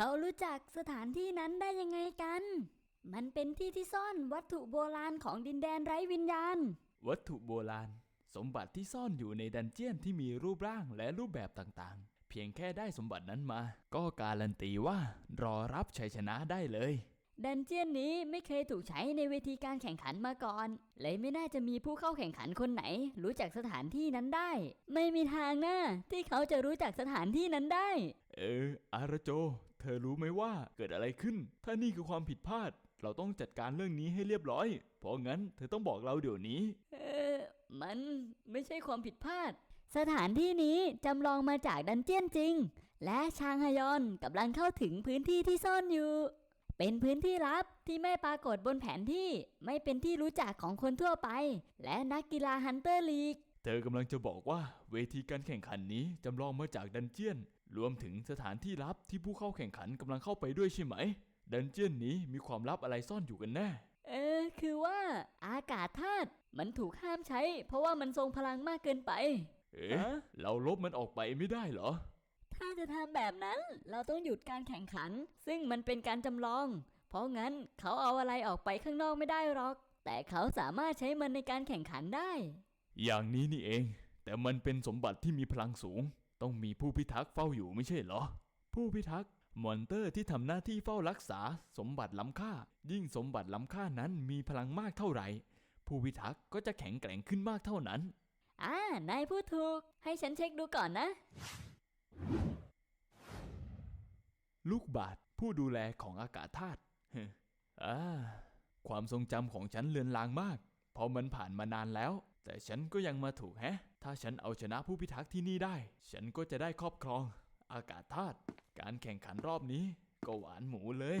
เขารู้จักสถานที่นั้นได้ยังไงกัน มันเป็นที่ที่ซ่อนวัตถุโบราณของดินแดนไร้วิญญาณ วัตถุโบราณ สมบัติที่ซ่อนอยู่ในดันเจียนที่มีรูปร่างและรูปแบบต่างๆ เพียงแค่ได้สมบัตินั้นมา ก็การันตีว่ารอรับชัยชนะได้เลยดันเจียนนี้ไม่เคยถูกใช้ในเวทีการแข่งขันมาก่อน เลยไม่น่าจะมีผู้เข้าแข่งขันคนไหน รู้จักสถานที่นั้นได้ ไม่มีทางนะที่เขาจะรู้จักสถานที่นั้นได้ เออ อาราโจ เธอรู้ไหมว่าเกิดอะไรขึ้น ถ้านี่คือความผิดพลาด เราต้องจัดการเรื่องนี้ให้เรียบร้อย เพราะงั้นเธอต้องบอกเราเดี๋ยวนี้ เออ มันไม่ใช่ความผิดพลาด สถานที่นี้จำลองมาจากดันเจียนจริง และชางฮยอนกำลังเข้าถึงพื้นที่ที่ซ่อนอยู่ เป็นพื้นที่ลับที่ไม่ปรากฏบนแผนที่ ไม่เป็นที่รู้จักของคนทั่วไป และนักกีฬาฮันเตอร์ลีก เธอกำลังจะบอกว่าเวทีการแข่งขันนี้จำลองมาจากดันเจียน รวมถึงสถานที่ลับที่ผู้เข้าแข่งขันกำลังเข้าไปด้วยใช่ไหม ดันเจียนนี้มีความลับอะไรซ่อนอยู่กันแน่ เออ คือว่าอากาศธาตุมันถูกห้ามใช้ เพราะว่ามันทรงพลังมากเกินไป เอ๊ะ เราลบมันออกไปไม่ได้เหรอ ถ้าจะทำแบบนั้นเราต้องหยุดการแข่งขัน ซึ่งมันเป็นการจำลอง เพราะงั้นเขาเอาอะไรออกไปข้างนอกไม่ได้หรอก แต่เขาสามารถใช้มันในการแข่งขันได้ อย่างนี้นี่เอง แต่มันเป็นสมบัติที่มีพลังสูง ต้องมีผู้พิทักษ์เฝ้าอยู่ไม่ใช่เหรอ ผู้พิทักษ์มอนเตอร์ที่ทำหน้าที่เฝ้ารักษาสมบัติล้ำค่า ยิ่งสมบัติล้ำค่านั้นมีพลังมากเท่าไหร่ ผู้พิทักษ์ก็จะแข็งแกร่งขึ้นมากเท่านั้น อ่านายพูดถูก ให้ฉันเช็คดูก่อนนะ ลูกบาทผู้ดูแลของอากาศธาตุเฮ้ออ่าความทรงจำของฉันเลือนลางมาก เพราะมันผ่านมานานแล้ว แต่ฉันก็ยังมาถูกแฮะ ถ้าฉันเอาชนะผู้พิทักษ์ที่นี่ได้ ฉันก็จะได้ครอบครอง อากาศธาตุ การแข่งขันรอบนี้ ก็หวานหมูเลย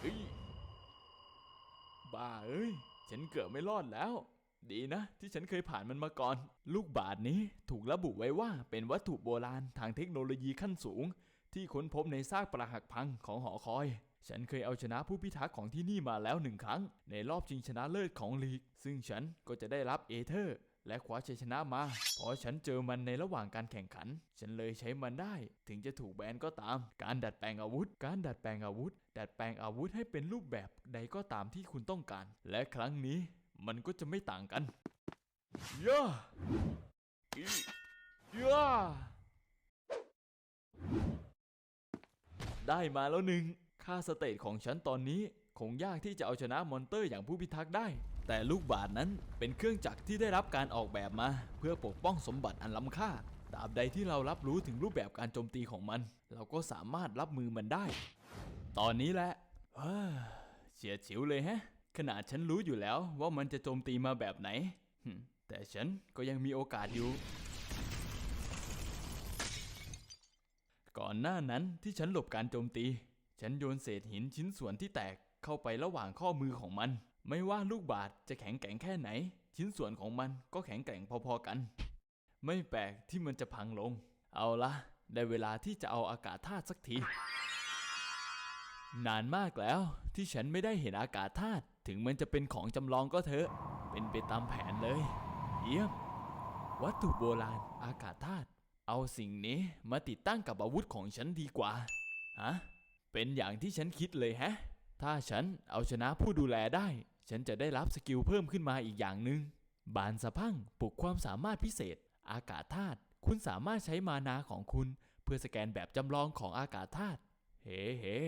เฮ้ยบ้าเอ้ย ฉันเกือบไม่รอดแล้ว ดีนะ ที่ฉันเคยผ่านมันมาก่อน ลูกบาศนี้ถูกระบุไว้ว่าเป็นวัตถุโบราณทางเทคโนโลยีขั้นสูง ที่ค้นพบในซากปรักหักพังของหอคอย ฉันเคยเอาชนะผู้พิทักษ์ของที่นี่มาแล้วหนึ่งครั้ง ในรอบชิงชนะเลิศของลีก ซึ่งฉันก็จะได้รับเอเธอร์ และคว้าชัยชนะมาเพราะฉันเจอมันในระหว่างการแข่งขัน ฉันเลยใช้มันได้ ถึงจะถูกแบนก็ตาม การดัดแปลงอาวุธ การดัดแปลงอาวุธ ดัดแปลงอาวุธให้เป็นรูปแบบใดก็ตามที่คุณต้องการ และครั้งนี้มันก็จะไม่ต่างกันย่าอีย่าได้มาแล้วหนึ่ง ค่าสเตตของฉันตอนนี้คงยากที่จะเอาชนะมอนเตอร์อย่างผู้พิทักษ์ได้ แต่ลูกบาศนั้นเป็นเครื่องจักรที่ได้รับการออกแบบมา เพื่อปกป้องสมบัติอันล้ำค่าตราบใดที่เรารับรู้ถึงรูปแบบการโจมตีของมัน เราก็สามารถรับมือมันได้ ตอนนี้แหละเฮ้อเฉียดฉิวเลยฮะ ขนาดฉันรู้อยู่แล้วว่ามันจะโจมตีมาแบบไหน แต่ฉันก็ยังมีโอกาสอยู่ ก่อนหน้านั้นที่ฉันหลบการโจมตี ฉันโยนเศษหินชิ้นส่วนที่แตกเข้าไประหว่างข้อมือของมัน ไม่ว่าลูกบาศก์จะแข็งแกร่งแค่ไหน ชิ้นส่วนของมันก็แข็งแกร่งพอๆกัน ไม่แปลกที่มันจะพังลง เอาละได้เวลาที่จะเอาอากาศธาตุสักที นานมากแล้วที่ฉันไม่ได้เห็นอากาศธาตุถึงมันจะเป็นของจำลองก็เถอะ เป็นไปตามแผนเลย เยี่ยม วัตถุโบราณอากาศธาตุเอาสิ่งนี้มาติดตั้งกับอาวุธของฉันดีกว่า ฮะ เป็นอย่างที่ฉันคิดเลยแฮะ ถ้าฉันเอาชนะผู้ดูแลได้ ฉันจะได้รับสกิลเพิ่มขึ้นมาอีกอย่างหนึ่ง บานสะพังปลุกความสามารถพิเศษ อากาศธาตุ คุณสามารถใช้มานาของคุณ เพื่อสแกนแบบจำลองของอากาศธาตุ เฮ้เฮ้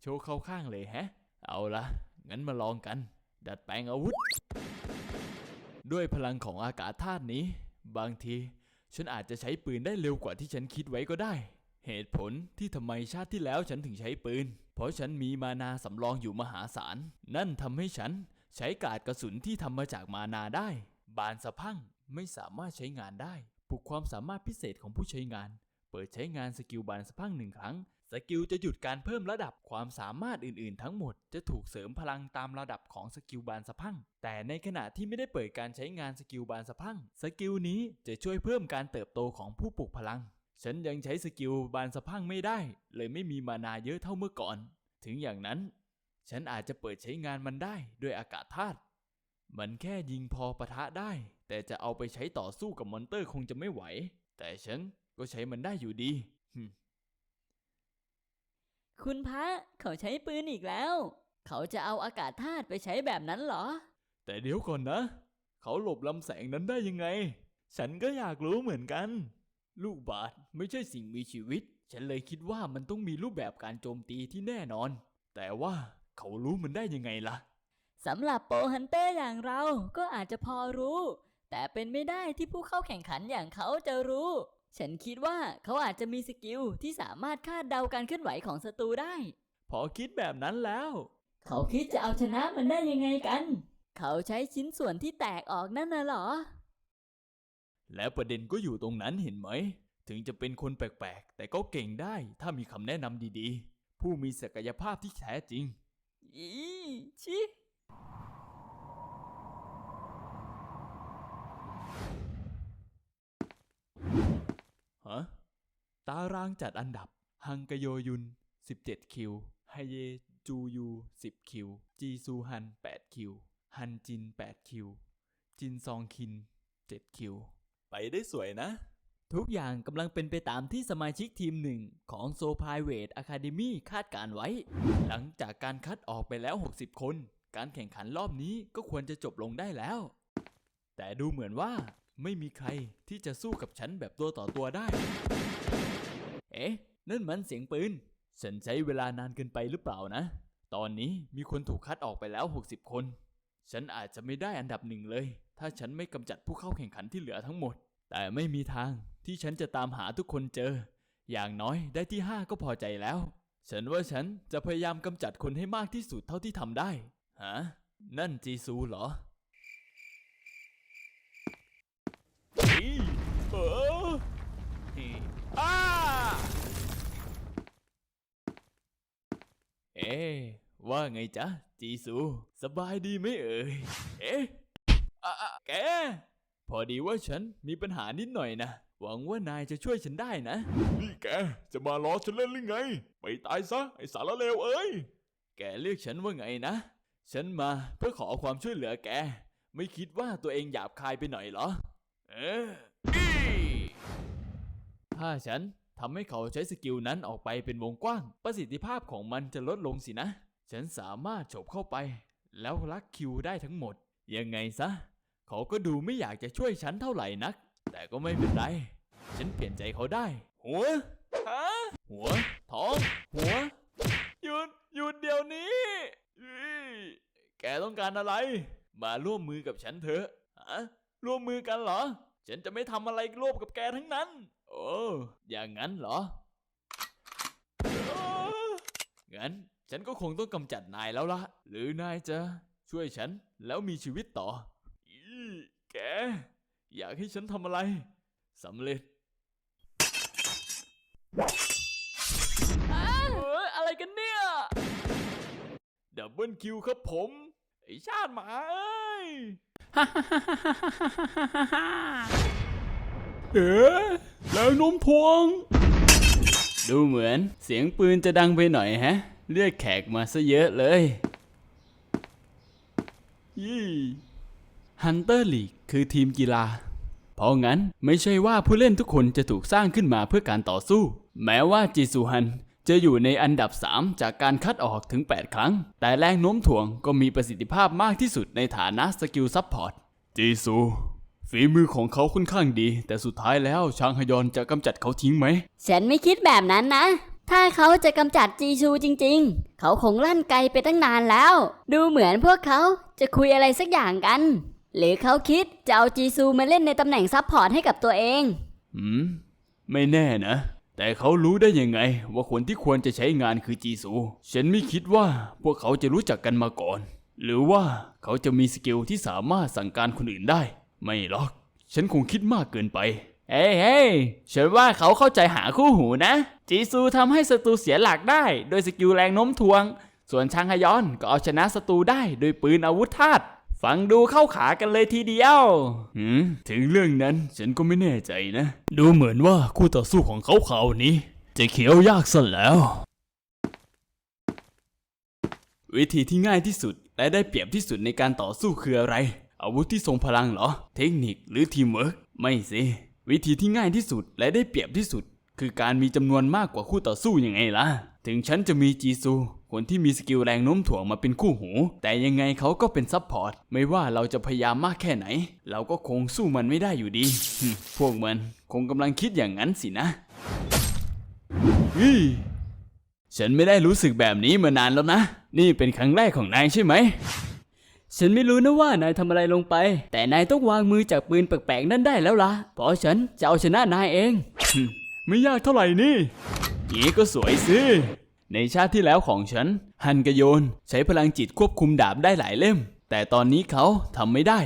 โชว์เข้าข้างเลยแฮะ เอาละงั้นมาลองกัน ดัดแปลงอาวุธ ด้วยพลังของอากาศธาตุนี้ บางที ฉันอาจจะใช้ปืนได้เร็วกว่าที่ฉันคิดไว้ก็ได้ เหตุผลที่ทำไมชาติที่แล้วฉันถึงใช้ปืน เพราะฉันมีมานาสำรองอยู่มหาศาล นั่นทำให้ฉันใช้กาดกระสุนที่ทำมาจากมานาได้ บานสะพังไม่สามารถใช้งานได้ปลุกความสามารถพิเศษของผู้ใช้งาน เปิดใช้งานสกิลบานสะพังหนึ่งครั้ง สกิลจะหยุดการเพิ่มระดับความสามารถอื่นๆ ทั้งหมดจะถูกเสริมพลังตามระดับของสกิลบานสะพัง แต่ในขณะที่ไม่ได้เปิดการใช้งานสกิลบานสะพัง สกิลนี้จะช่วยเพิ่มการเติบโตของผู้ปลุกพลัง ฉันยังใช้สกิลบานสะพังไม่ได้ เลยไม่มีมานาเยอะเท่าเมื่อก่อน ถึงอย่างนั้น ฉันอาจจะเปิดใช้งานมันได้ด้วยอากาศธาตุมันแค่ยิงพอปะทะได้ แต่จะเอาไปใช้ต่อสู้กับมอนเตอร์คงจะไม่ไหว แต่ฉันก็ใช้มันได้อยู่ดีหึคุณพระเขาใช้ปืนอีกแล้ว เขาจะเอาอากาศธาตุไปใช้แบบนั้นเหรอ แต่เดี๋ยวก่อนนะ เขาหลบลำแสงนั้นได้ยังไง ฉันก็อยากรู้เหมือนกัน ลูกบาศก์ไม่ใช่สิ่งมีชีวิต ฉันเลยคิดว่ามันต้องมีรูปแบบการโจมตีที่แน่นอน แต่ว่าเขารู้มันได้ยังไงล่ะ สำหรับโปรฮันเตอร์อย่างเราก็อาจจะพอรู้ แต่เป็นไม่ได้ที่ผู้เข้าแข่งขันอย่างเขาจะรู้ ฉันคิดว่าเขาอาจจะมีสกิลที่สามารถคาดเดาการเคลื่อนไหวของศัตรูได้ พอคิดแบบนั้นแล้ว เขาคิดจะเอาชนะมันได้ยังไงกัน เขาใช้ชิ้นส่วนที่แตกออกนั่นน่ะเหรอ แล้วประเด็นก็อยู่ตรงนั้นเห็นไหม ถึงจะเป็นคนแปลกๆ แต่ก็เก่งได้ถ้ามีคำแนะนำดีๆ ผู้มีศักยภาพที่แท้จริง อีชิฮะตารางจัดอันดับ ฮังกโยยุน 17 คิวไฮเยจูยู 10 คิว จีซูฮัน 8 คิว ฮันจิน 8 คิว จินซองคิน 7 คิว ไปได้สวยนะ ทุกอย่างกำลังเป็นไปตามที่สมาชิกทีมหนึ่งของโซพายเวทอะคาเดมีคาดการไว้ หลังจากการคัดออกไปแล้ว 60 คน การแข่งขันรอบนี้ก็ควรจะจบลงได้แล้ว แต่ดูเหมือนว่าไม่มีใครที่จะสู้กับฉันแบบตัวต่อตัวได้ เอ๊ะ นั่นมันเสียงปืน ฉันใช้เวลานานเกินไปหรือเปล่านะ ตอนนี้มีคนถูกคัดออกไปแล้ว 60 คน ฉันอาจจะไม่ได้อันดับหนึ่งเลย ถ้าฉันไม่กำจัดผู้เข้าแข่งขันที่เหลือทั้งหมด แต่ไม่มีทางที่ฉันจะตามหาทุกคนเจอ อย่างน้อยได้ที่5ก็พอใจแล้ว ฉันว่าฉันจะพยายามกำจัดคนให้มากที่สุดเท่าที่ทำได้ ฮะ นั่นจีซูเหรอเอออีอ้าเอ๊ะว่าไงจ๊ะจีซู สบายดีไหมเอ่ย เอ๊ะ อะอะแก พอดีว่าฉันมีปัญหานิดหน่อยนะ หวังว่านายจะช่วยฉันได้นะ นี่แก จะมาล้อฉันเล่นหรือไง ไปตายซะ ไอสารเลวเอ้ย แกเรียกฉันว่าไงนะ ฉันมาเพื่อขอความช่วยเหลือแก ไม่คิดว่าตัวเองหยาบคายไปหน่อยเหรอ เอออีถ้าฉันทำให้เขาใช้สกิลนั้นออกไปเป็นวงกว้าง ประสิทธิภาพของมันจะลดลงสินะ ฉันสามารถฉบเข้าไป แล้วลักคิวได้ทั้งหมด ยังไงซะ เขาก็ดูไม่อยากจะช่วยฉันเท่าไหร่นัก แต่ก็ไม่เป็นไร ฉันเปลี่ยนใจเขาได้ หัวฮะหัว ท้อง หัว หยุด หยุดเดี๋ยวนี้อี้แกต้องการอะไร มาร่วมมือกับฉันเถอะฮะร่วมมือกันเหรอ ฉันจะไม่ทำอะไรร่วมกับแกทั้งนั้น โอ้อย่างนั้นเหรอเอ้องั้นฉันก็คงต้องกำจัดนายแล้วล่ะหรือนายจะช่วยฉันแล้วมีชีวิตต่ออี แก อยากให้ฉันทำอะไรสำเร็จเอ้ยอะไรกันเนี่ย ดับเบิลคิวครับผม ไอชาติหมาเอ้ย เอ๋แรงโน้มถ่วง ดูเหมือนเสียงปืนจะดังไปหน่อยแฮะเรียกแขกมาซะเยอะเลย ยี่ ฮันเตอร์ลีกคือทีมกีฬา เพราะงั้นไม่ใช่ว่าผู้เล่นทุกคนจะถูกสร้างขึ้นมาเพื่อการต่อสู้ แม้ว่าจิซูฮันจะอยู่ในอันดับ 3 จากการคัดออกถึง 8 ครั้ง แต่แรงโน้มถ่วงก็มีประสิทธิภาพมากที่สุดในฐานะสกิลซัพพอร์ต จีซูฝีมือของเขาค่อนข้างดี แต่สุดท้ายแล้วชางฮยอนจะกำจัดเขาทิ้งไหม ฉันไม่คิดแบบนั้นนะ ถ้าเขาจะกำจัดจีชูจริง ๆ เขาคงลั่นไกลไปตั้งนานแล้ว ดูเหมือนพวกเขาจะคุยอะไรสักอย่างกัน หรือเขาคิดจะเอาจีซูมาเล่นในตำแหน่งซับพอร์ตให้กับตัวเอง หืม ไม่แน่นะ แต่เขารู้ได้ยังไง ว่าคนที่ควรจะใช้งานคือจีซู ฉันไม่คิดว่าพวกเขาจะรู้จักกันมาก่อน หรือว่าเขาจะมีสกิลที่สามารถสั่งการคนอื่นได้ ไม่หรอก ฉันคงคิดมากเกินไป เฮ้ยเฮ้ยฉันว่าเขาเข้าใจหาคู่หูนะ จีซูทำให้ศัตรูเสียหลักได้ โดยสกิลแรงโน้มถ่วง ส่วนชางฮยอนก็เอาชนะศัตรูได้โดยปืนอาวุธธาตุ ฟังดูเข้าขากันเลยทีเดียวหืมถึงเรื่องนั้นฉันก็ไม่แน่ใจนะ ดูเหมือนว่าคู่ต่อสู้ของเขาเขาวนี้ จะเขียวยากซะแล้ว วิธีที่ง่ายที่สุดและได้เปรียบที่สุดในการต่อสู้คืออะไร อาวุธที่ทรงพลังเหรอ เทคนิคหรือทีมเวิร์กไม่สิวิธีที่ง่ายที่สุดและได้เปรียบที่สุด คือการมีจำนวนมากกว่าคู่ต่อสู้ยังไงล่ะ ถึงฉันจะมีจีซู คนที่มีสกิลแรงโน้มถ่วงมาเป็นคู่หู แต่ยังไงเขาก็เป็นซับพอร์ต ไม่ว่าเราจะพยายามมากแค่ไหน เราก็คงสู้มันไม่ได้อยู่ดีหึพวกมันคงกำลังคิดอย่างนั้นสินะอี้ฉันไม่ได้รู้สึกแบบนี้มานานแล้วนะ นี่เป็นครั้งแรกของนายใช่ไหม ฉันไม่รู้นะว่านายทำอะไรลงไป แต่นายต้องวางมือจากปืนแปลกๆนั่นได้แล้วล่ะ เพราะฉันจะเอาชนะนายเอง ไม่ยากเท่าไหร่นี่งี้ก็สวยสิ ในชาติที่แล้วของฉัน ฮันกโยน ใช้พลังจิตควบคุมดาบได้หลายเล่ม แต่ตอนนี้เขาทำไม่ได้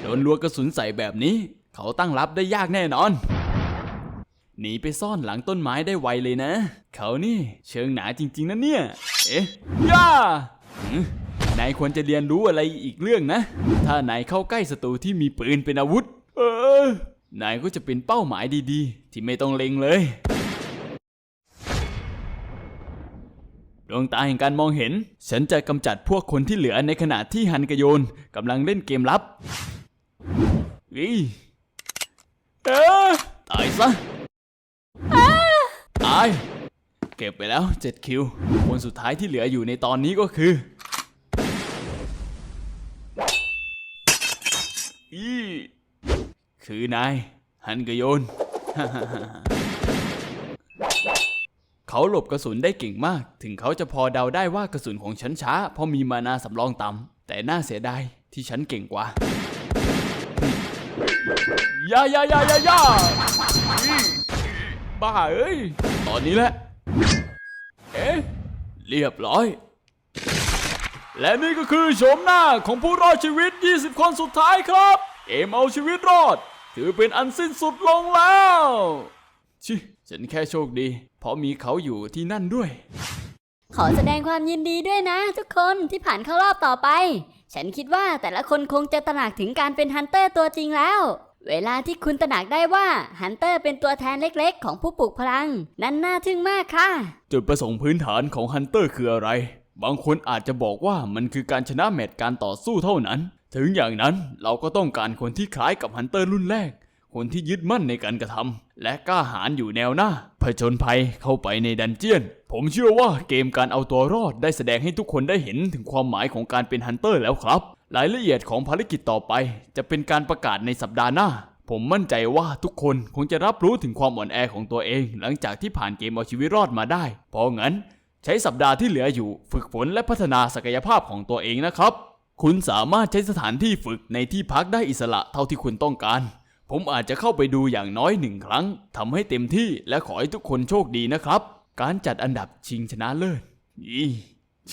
โดนลัวกระสุนใส่แบบนี้ เขาตั้งรับได้ยากแน่นอน หนีไปซ่อนหลังต้นไม้ได้ไวเลยนะ เขานี่เชิงหนาจริง ๆนะเนี่ย เอ๊ะย่านายควรจะเรียนรู้อะไรอีกเรื่องนะ ถ้านายเข้าใกล้ศัตรูที่มีปืนเป็นอาวุธ เออนายก็จะเป็นเป้าหมายดีๆ ที่ไม่ต้องเล็งเลย ดวงตาแห่งการมองเห็น ฉันจะกำจัดพวกคนที่เหลือในขณะที่ฮันกโยนกำลังเล่นเกมลับอีเอ๊ะตายซะตาย เก็บไปแล้ว 7 คิว คนสุดท้ายที่เหลืออยู่ในตอนนี้ก็คือ อีคือนาย ฮันกโยน เขาหลบกระสุนได้เก่งมาก ถึงเขาจะพอเดาได้ว่ากระสุนของฉันช้า เพราะมีมานาสำรองต่ำแต่น่าเสียดายที่ฉันเก่งกว่าย่าย่าย่าย่ายาบ้าเอ้ย ตอนนี้แหละ เอ๊ะ เรียบร้อย และนี่ก็คือโฉมหน้าของผู้รอดชีวิต 20 คนสุดท้ายครับ เกมเอาชีวิตรอด ถือเป็นอันสิ้นสุดลงแล้วชิ ฉันแค่โชคดี เพราะมีเขาอยู่ที่นั่นด้วย ขอแสดงความยินดีด้วยนะ ทุกคนที่ผ่านเข้ารอบต่อไป ฉันคิดว่าแต่ละคนคงจะตระหนักถึงการเป็นฮันเตอร์ตัวจริงแล้ว เวลาที่คุณตระหนักได้ว่าฮันเตอร์เป็นตัวแทนเล็กๆ ของผู้ปลุกพลัง นั้นน่าทึ่งมากค่ะ จุดประสงค์พื้นฐานของฮันเตอร์คืออะไร บางคนอาจจะบอกว่ามันคือการชนะแมตช์การต่อสู้เท่านั้น ถึงอย่างนั้นเราก็ต้องการคนที่คล้ายกับฮันเตอร์รุ่นแรก คนที่ยึดมั่นในการกระทำและกล้าหาญอยู่แนวหน้าผจญภัยเข้าไปในดันเจียน ผมเชื่อว่าเกมการเอาตัวรอดได้แสดงให้ทุกคนได้เห็นถึงความหมายของการเป็นฮันเตอร์แล้วครับ รายละเอียดของภารกิจต่อไป จะเป็นการประกาศในสัปดาห์หน้า ผมมั่นใจว่าทุกคนคงจะรับรู้ถึงความอ่อนแอของตัวเอง หลังจากที่ผ่านเกมเอาชีวิตรอดมาได้ เพราะงั้น ใช้สัปดาห์ที่เหลืออยู่ ฝึกฝนและพัฒนาศักยภาพของตัวเองนะครับ คุณสามารถใช้สถานที่ฝึกในที่พักได้อิสระเท่าที่คุณต้องการ ผมอาจจะเข้าไปดูอย่างน้อยหนึ่งครั้งทำให้เต็มที่และขอให้ทุกคนโชคดีนะครับ การจัดอันดับชิงชนะเลิศอีช